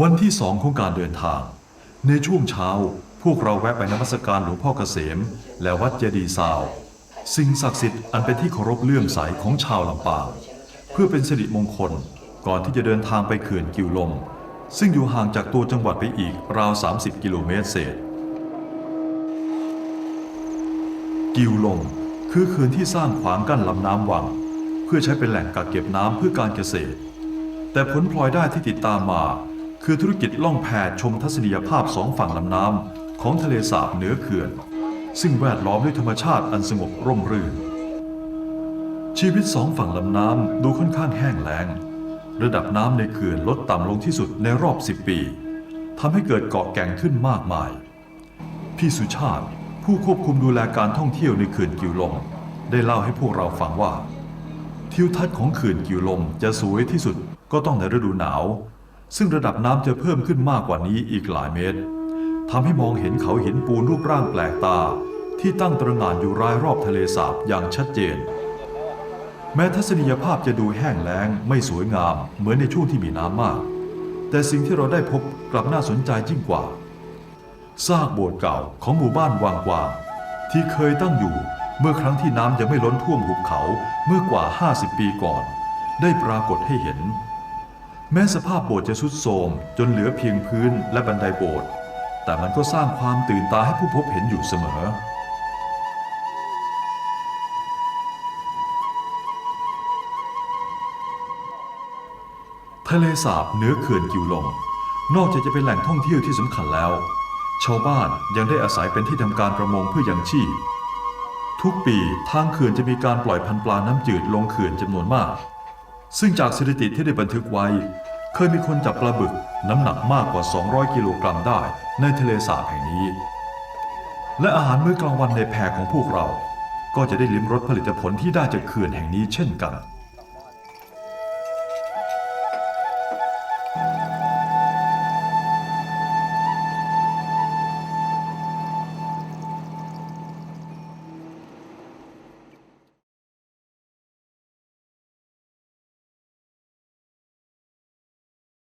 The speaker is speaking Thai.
วันที่สองของการเดินทาง ในช่วงเช้าพวกเราแวะไปนมัสการหลวงพ่อเกษม และวัดเจดีย์ซาว สิ่งศักดิ์สิทธิ์อันเป็นที่เคารพเลื่อมใสของชาวลำปางเพื่อเป็นสิริมงคลก่อนที่จะเดินทางไปเขื่อนกิวลม ซึ่งอยู่ห่างจากตัวจังหวัดไปอีกราว 30 กิโลเมตรเศษ กิวลมคือเขื่อนที่สร้างขวางกั้นลำน้ำวัง เพื่อใช้เป็นแหล่งกักเก็บน้ำเพื่อการเกษตร แต่ผลพลอยได้ที่ติดตามมา คือธุรกิจล่องแพชมทัศนียภาพสองฝั่งลำน้ำของทะเลสาบเหนือเขื่อน ซึ่งแวดล้อมด้วยธรรมชาติอันสงบร่มรื่น ชีวิตสองฝั่งลำน้ำดูค่อนข้างแห้งแล้ง ระดับน้ำในเขื่อนลดต่ำลงที่สุดในรอบ10ปีทำให้เกิดเกาะแก่งขึ้นมากมาย พี่สุชาติผู้ควบคุมดูแลการท่องเที่ยวในเขื่อนกิวลม ได้เล่าให้พวกเราฟังว่า ทิวทัศน์ของเขื่อนกิวลมจะสวยที่สุดก็ต้องในฤดูหนาว ซึ่งระดับน้ำจะเพิ่มขึ้นมากกว่านี้อีกหลายเมตรทำให้มองเห็นเขาหินปูนรูปร่างแปลกตา ที่ตั้งตระหง่านอยู่รายรอบทะเลสาบอย่างชัดเจน แม้ทัศนียภาพจะดูแห้งแล้งไม่สวยงามเหมือนในช่วงที่มีน้ำมาก แต่สิ่งที่เราได้พบกลับน่าสนใจยิ่งกว่าซากโบสถ์เก่าของหมู่บ้านวางกวาง ที่เคยตั้งอยู่เมื่อครั้งที่น้ำยังไม่ล้นท่วมหุบเขาเมื่อกว่า 50 ปีก่อน ได้ปรากฏให้เห็น แม้สภาพโบสถ์จะทรุดโทรมจนเหลือเพียงพื้นและบันไดโบสถ์แต่มันก็สร้างความตื่นตาให้ผู้พบเห็นอยู่เสมอ ทะเลสาบเหนือเขื่อนกิวลมนอกจากจะเป็นแหล่งท่องเที่ยวที่สำคัญแล้ว ชาวบ้านยังได้อาศัยเป็นที่ทำการประมงเพื่อยังชีพ ทุกปีทางเขื่อนจะมีการปล่อยพันธุ์ปลาน้ำจืดลงเขื่อนจำนวนมาก ซึ่งจากสถิติที่ได้บันทึกไว้ เคยมีคนจับปลาบึกน้ำหนักมากกว่า 200 กิโลกรัมได้ในทะเลสาบแห่งนี้ และอาหารมื้อกลางวันในแพรของพวกเรา ก็จะได้ลิ้มรสผลิตผลที่ได้จากเขื่อนแห่งนี้เช่นกัน